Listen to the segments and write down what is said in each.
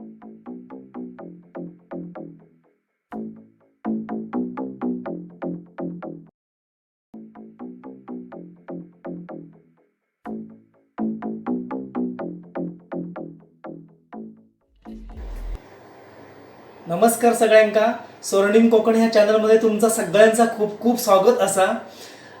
नमस्कार सगळ्यांका. स्वर्णिम कोकण ह्या चॅनलमध्ये तुमचा सगळ्यांचा खूप खूप स्वागत असा.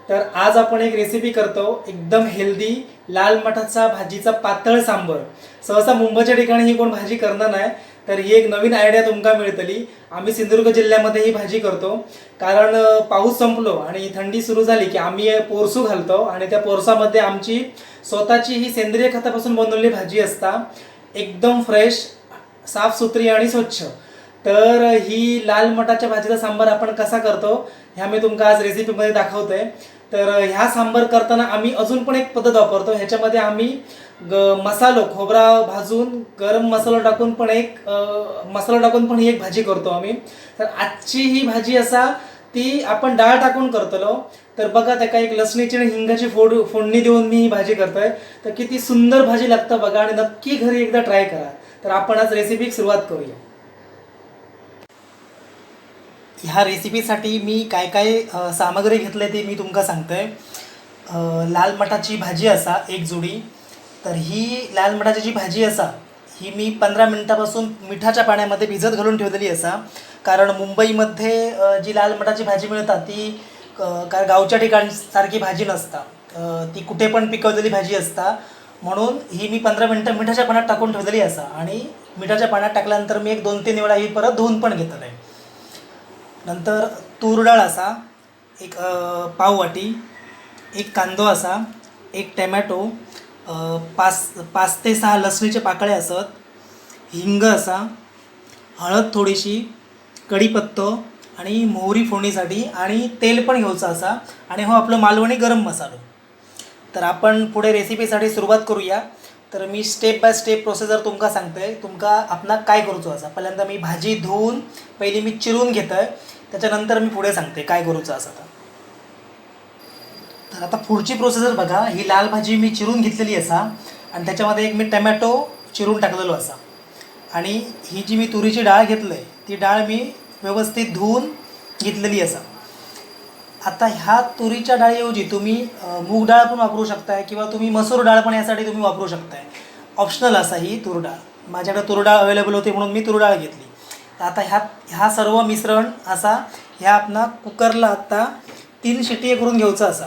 तर आज आपण एक रेसिपी करतो एकदम हेल्दी लाल मठाचा भाजीचा पातळ सांबर. सहसा मुंबईच्या ठिकाणी ही कोण भाजी करणार नाही तर ही एक नवीन आयडिया तुमका मिळतली. आम्ही सिंधुदुर्ग जिल्ह्यामध्ये ही भाजी करतो. कारण पाऊस संपलो आणि थंडी सुरू झाली की आम्ही पोरसू घालतो आणि त्या पोरसामध्ये आमची स्वतःची ही सेंद्रिय खतापासून बनवलेली भाजी असता एकदम फ्रेश साफसुथरी आणि स्वच्छ. तर ही लाल मटाच्या भाजीचा सांबार आपण कसा करतो ह्या मी तुमका आज रेसिपीमध्ये दाखवतोय. तर ह्या सांबार करताना आम्ही अजून पण एक पद्धत वापरतो. ह्याच्यामध्ये आम्ही ग मसालो खोबरा भाजून गरम मसाला टाकून पण एक मसालो मसाला टाकून पण ही एक भाजी करतो आम्ही. तर आजची ही भाजी असा ती आपण डाळ टाकून करतलो. तर बघा त्याका एक लसणीची आणि हिंगाची फोड फोडणी देऊन मी ही भाजी करतोय. तर किती सुंदर भाजी लागतं बघा आणि नक्की घरी एकदा ट्राय करा. तर आपण आज रेसिपीक सुरुवात करूया. ह्या रेसिपीसाठी मी काय काय सामग्री घेतले ते मी तुमका सांगतोय. लाल मठाची भाजी असा एक जुडी. तर ही लाल मठाची जी भाजी असा ही मी पंधरा मिनटापासून मिठाच्या पाण्यामध्ये भिजत घालून ठेवलेली असा. कारण मुंबईमध्ये जी लाल मठाची भाजी मिळतात ती का काय गावच्या ठिकाणसारखी भाजी नसता. ती कुठे पण पिकवलेली भाजी असता. म्हणून ही मी पंधरा मिनटं मिठाच्या पाण्यात टाकून ठेवलेली असा. आणि मिठाच्या पाण्यात टाकल्यानंतर मी एक दोन तीन वेळा ही परत धुवून पण घेतलं आहे. नंतर तूर डाळ असा एक पाववाटी एक कांदो असा एक टॅमॅटो पाच पाच ते सहा लसणीचे पाकळे असत हिंग असा हळद थोडीशी कढीपत्तो आणि मोहरी फोडणीसाठी आणि तेल पण घ्यायचं असा आणि हो आपलं मालवणी गरम मसालो. तर आपण पुढे रेसिपीसाठी सुरुवात करूया. तर मी स्टेप बाय स्टेप प्रोसेसर तुमका सांगतोय. तुमका आपणाक काय करूचो असा? पहिल्यांदा मी भाजी धुवून पहिली मी चिरून घेतोय. त्याच्यानंतर मी पुढे सांगते काय करूचं असं आता. तर आता पुढची प्रोसेसर बघा. ही लाल भाजी मी चिरून घेतलेली असा. आणि त्याच्यामध्ये एक मी टमॅटो चिरून टाकलेलो असा. आणि ही जी मी तुरीची डाळ घेतलं आहे ती डाळ मी व्यवस्थित धुवून घेतलेली असा. आता ह्या तुरीच्या डाळीऐवजी तुम्ही मूग डाळ पण वापरू शकताय किंवा तुम्ही मसूर डाळ पण यासाठी तुम्ही वापरू शकताय. ऑप्शनल असा ही तूर डाळ. माझ्याकडे तूर डाळ अवेलेबल होती म्हणून मी तूर डाळ घेतली. तर आता ह्या ह्या सर्व मिश्रण असा ह्या आपला कुकरला आता तीन शिटी करून घ्यायचं असा.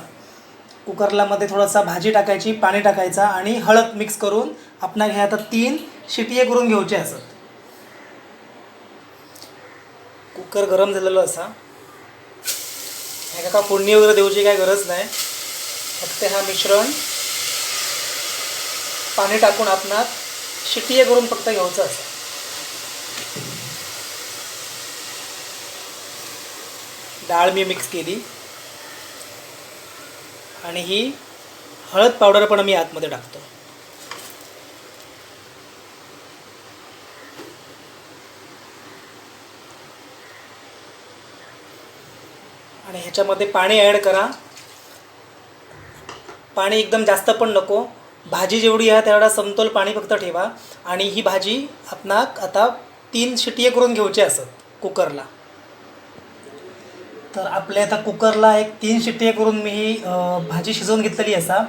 कुकरला मध्ये थोडासा भाजी टाकायची पाणी टाकायचा आणि हळद मिक्स करून आपणा ह्या आता तीन शिटी करून घ्यायचे असत. कुकर गरम झालेलं असा. ह्या का फोडणी वगैरे देऊची काय गरज नाही. फक्त हा मिश्रण पाणी टाकून आपणात शिटी करून फक्त घ्यायचं असं. डाळ मी मिक्स केली. आणि ही हळद पावडर पण मी आतमध्ये टाकतो. ह्याच्यामध्ये पाणी ॲड करा. पाणी एकदम जास्त पण नको. भाजी जेवढी आहे तेवढा समतोल पाणी फक्त ठेवा. आणि ही भाजी आपणाक आता तीन शिटी करून घेऊची असत कुकरला. तर आपल्या आता कुकरला एक तीन शिट्टी करून मी ही भाजी शिजवून घेतलेली असा.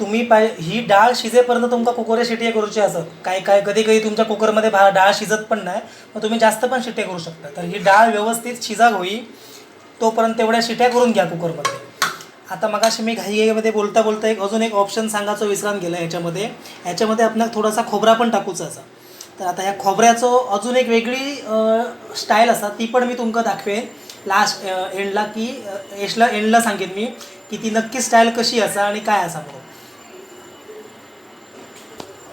तुम्ही पाय ही डाळ शिजेपर्यंत तुमका कुकरच्या शिट्टी करूची असत. काय काय कधी कधी तुमच्या कुकरमध्ये भा डाळ शिजत पण नाही मग तुम्ही जास्त पण शिट्टे करू शकता. तर ही डाळ व्यवस्थित शिजा होई तोपर्यंत तेवढ्या शिट्या करून घ्या कुकरमध्ये. आता मगाशी मी घाईघाईमध्ये बोलता बोलता एक अजून एक ऑप्शन सांगायचं विसरान गेलं याच्यामध्ये. ह्याच्यामध्ये आपण थोडासा खोबरा पण टाकूचा असा. तर आता ह्या खोबऱ्याचं अजून एक वेगळी स्टाईल असा ती पण मी तुमका दाखवेन. लास्ट एंडला की एशला एंडला सांगेन मी की ती नक्की स्टाईल कशी असा आणि काय असा म्हणून.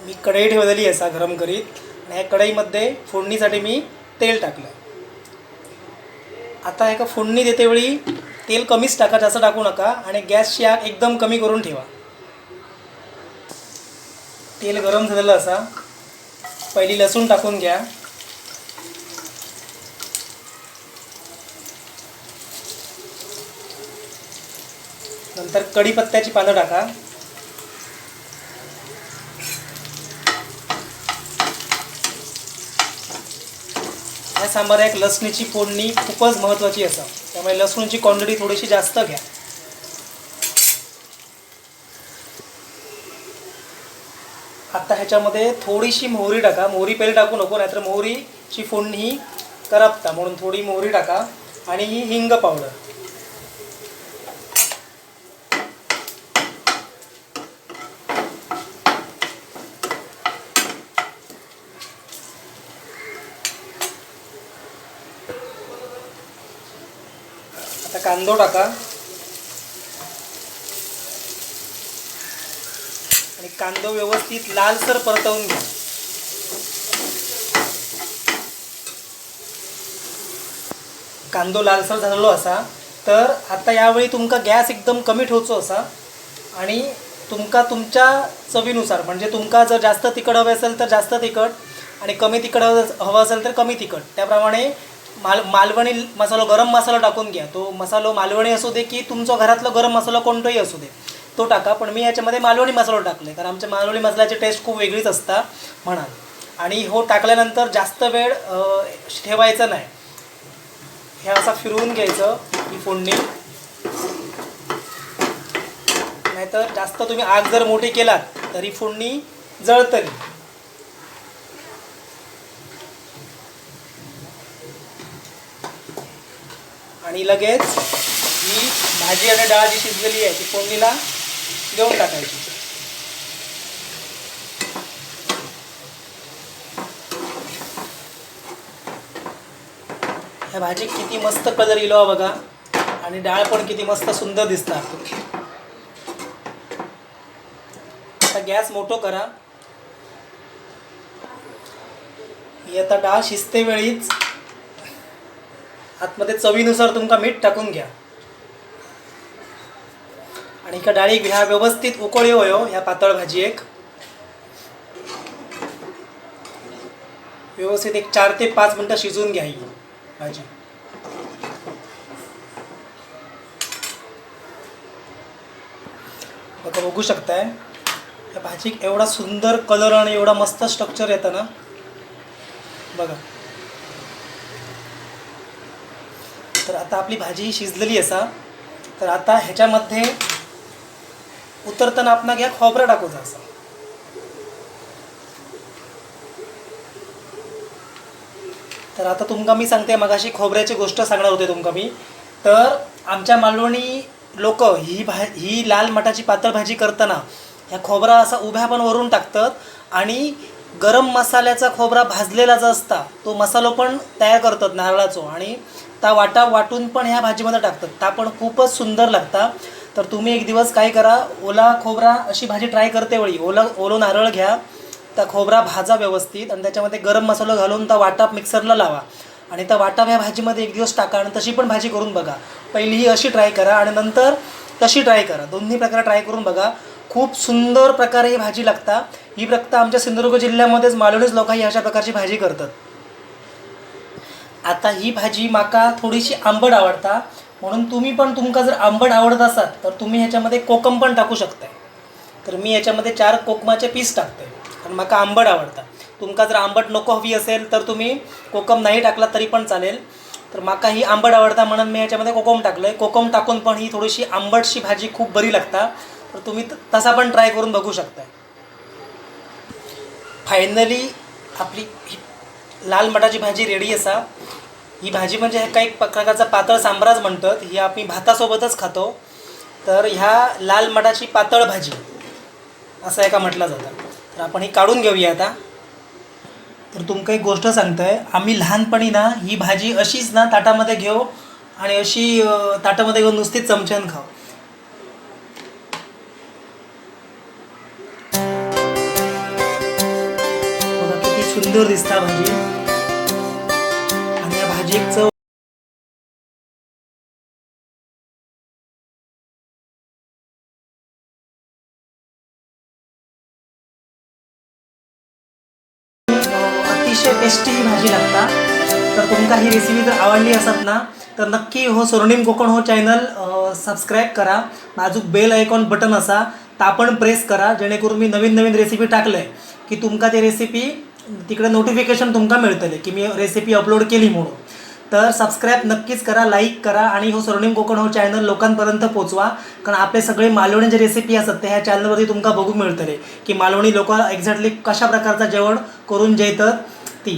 मी कढई ठेवलेली असा गरम करीत. आणि ह्या कढईमध्ये फोडणीसाठी मी तेल टाकलं आता एका फोडणी देते वेळी तेल कमीच टाका जास्त टाकू नका आणि गॅसची आग एकदम कमी करून ठेवा. तेल गरम झालेलं असा. पहिली लसूण टाकून घ्या. नंतर कढीपत्त्याची पानं टाका. सांबाराक लसणीची फोडणी खूपच महत्त्वाची असा त्यामुळे लसूणची क्वांटिटी थोडीशी जास्त घ्या. आता ह्याच्यामध्ये थोडीशी मोहरी टाका. मोहरी पहिले टाकू नको नाहीतर मोहरीची फोडणी ही करपता. म्हणून थोडी मोहरी टाका. आणि ही हिंग पावडर कांदो टाका. आणि कांदो व्यवस्थित लालसर परतवून घ्या. कांदो लालसर झालेलो असा. तर आता यावेळी तुमका गॅस एकदम कमी ठेवचो असा. आणि तुमका तुमच्या चवीनुसार म्हणजे तुमका जर जास्त तिखट हवे असेल तर जास्त तिखट आणि कमी तिखट हवं हवं असेल तर कमी तिखट. त्याप्रमाणे माल मालवणी मसाला गरम मसाला टाकून घ्या. तो मसालो मालवणी असू दे की तुमचा घरातला गरम मसाला कोणताही असू दे तो टाका. पण मी याच्यामध्ये मालवणी मसाला टाकले. कारण आमच्या मालवणी मसाल्याची टेस्ट खूप वेगळीच असता म्हणाल. आणि हो टाकल्यानंतर जास्त वेळ ठेवायचा ठेवायचं नाही. हे असं फिरवून घ्यायचं ही फोडणी. नाहीतर जास्त तुम्ही आग जर मोठी केलात तरी फोडणी जळतली. आणि लगेच ही भाजी आणि डाळ जी शिजलेली आहे ती फोडणीला देऊन टाकायची. ह्या भाजी किती मस्त कलर इलो हो बघा. आणि डाळ पण किती मस्त सुंदर दिसतात आता गॅस मोठो करा. ही आता डाळ शिजते वेळीच. आतमध्ये चवीनुसार तुमका मीठ टाकून घ्या. आणि का डाळीक ह्या व्यवस्थित उकळी होयो ह्या पातळ भाजी एक व्यवस्थित एक चार ते पाच मिनटं शिजवून घ्या ही भाजी. बघा बघू शकताय. या भाजीक एवढा सुंदर कलर आणि एवढा मस्त स्ट्रक्चर येतं ना. बघा. तर आता आपली भाजी शिजलेली असा तर आता ह्याच्यामध्ये उतरताना आपण घ्या खोबरं टाकूचा असा तर आता तुमका मी सांगते मगाशी खोबऱ्याची गोष्ट सांगणार होते तुमका मी. तर आमच्या मालवणी लोक ही भा ही लाल मठाची पातळ भाजी करताना ह्या खोबरा असा उभ्या पण वरून टाकतात आणि गरम मसाल्याचा खोबरा भाजलेला जो असता. तो मसालो पण तयार करतात नारळाचो आणि त्या वाटा वाटून पण ह्या भाजीमध्ये टाकतात. त्या पण खूपच सुंदर लागता. तर तुम्ही एक दिवस काय करा ओला खोबरा अशी भाजी ट्राय करते वेळी. ओला ओलो नारळ घ्या. त्या खोबरा भाजा व्यवस्थित आणि त्याच्यामध्ये गरम मसाला घालून त्या वाटाप मिक्सरला लावा. आणि त्या वाटाप ह्या भाजीमध्ये एक दिवस टाका आणि तशी पण भाजी करून बघा. पहिली ही अशी ट्राय करा आणि नंतर तशी ट्राय करा. दोन्ही प्रकारे ट्राय करून बघा. खूप सुंदर प्रकारे ही भाजी लागता. ही फक्त आमच्या सिंधुदुर्ग जिल्ह्यामध्येच मालवणीच लोक ही अशा प्रकारची भाजी करतात. आता ही भाजी माका थोडीशी आंबट आवडता म्हणून तुम्ही पण तुमका जर आंबट आवडत असाल तर तुम्ही ह्याच्यामध्ये कोकम पण टाकू शकताय. तर मी याच्यामध्ये चार कोकमाचे पीस टाकते कारण माका आंबट आवडता. तुमका जर आंबट नको हवी असेल तर तुम्ही कोकम नाही टाकला तरी पण चालेल. तर माका ही आंबट आवडता म्हणून मी याच्यामध्ये कोकम टाकलं आहे कोकम टाकून पण ही थोडीशी आंबटशी भाजी खूप बरी लागता. तर तुम्ही तसा पण ट्राय करून बघू शकता फायनली आपली ही लाल मटाची भाजी रेडी असा. ही भाजी म्हणजे हे काही प्रकारचा पातळ सांबारच म्हणतात. ही आम्ही भातासोबतच खातो. तर ह्या लाल मटाची पातळ भाजी असं एका म्हटलं जातं. तर आपण ही काढून घेऊया आता. तर तुमका एक गोष्ट सांगतोय आम्ही लहानपणी ना ही भाजी अशीच ना ताटामध्ये घेऊ आणि अशी ताटामध्ये घेऊन नुसतीच चमच्यान खाऊ. सुंदर दिसता भाजी. आणि या भाजीक चव अतिशय टेस्टी ही भाजी लागता. तर तुमका ही रेसिपी जर आवडली असत ना तर नक्की हो स्वर्णिम कोकण हो चॅनल सबस्क्राईब करा. नाजूक बेल आयकॉन बटन असा. ता पण प्रेस करा जेणेकरून मी नवीन नवीन रेसिपी टाकलंय की तुमका ती रेसिपी तिकडे नोटिफिकेशन तुमका मिळतले की मी रेसिपी अपलोड केली म्हणून. तर सबस्क्राईब नक्कीच करा लाईक करा आणि हो स्वर्णिम कोकण हो चॅनल लोकांपर्यंत पोचवा. कारण आपले सगळे मालवणी जे रेसिपी असतात ते ह्या चॅनलवरती तुमका बघू मिळतले की मालवणी लोक एक्झॅक्टली कशा प्रकारचं जेवण करून जेतात ती.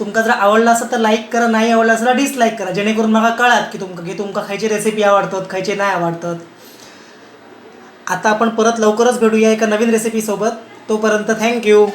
तुमका जर आवडला असेल तर लाईक करा नाही आवडलं असेल तर डिसलाईक करा. जेणेकरून मला कळात की तुमका की तुमका खायची रेसिपी आवडतात खायचे नाही आवडतात. आता आपण परत लवकरच भेटूया एका नवीन रेसिपीसोबत तोपर्यंत थँक्यू